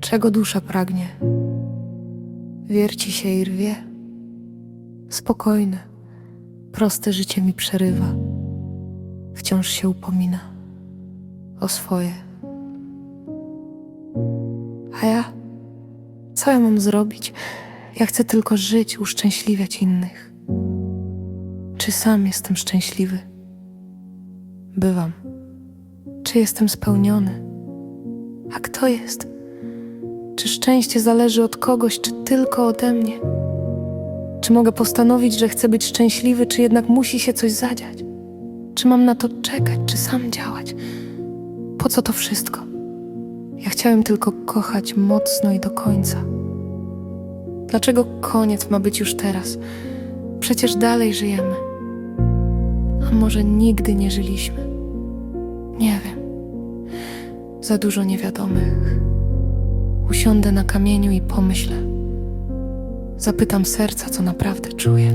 Czego dusza pragnie? Wierci się i rwie. Spokojne, proste życie mi przerywa. Wciąż się upomina o swoje. A ja? Co ja mam zrobić? Ja chcę tylko żyć, uszczęśliwiać innych. Czy sam jestem szczęśliwy? Bywam. Czy jestem spełniony? A kto jest? Czy szczęście zależy od kogoś, czy tylko ode mnie? Czy mogę postanowić, że chcę być szczęśliwy, czy jednak musi się coś zadziać? Czy mam na to czekać, czy sam działać? Po co to wszystko? Ja chciałem tylko kochać mocno i do końca. Dlaczego koniec ma być już teraz? Przecież dalej żyjemy. A może nigdy nie żyliśmy? Nie wiem. Za dużo niewiadomych. Usiądę na kamieniu i pomyślę. Zapytam serca, co naprawdę czuje.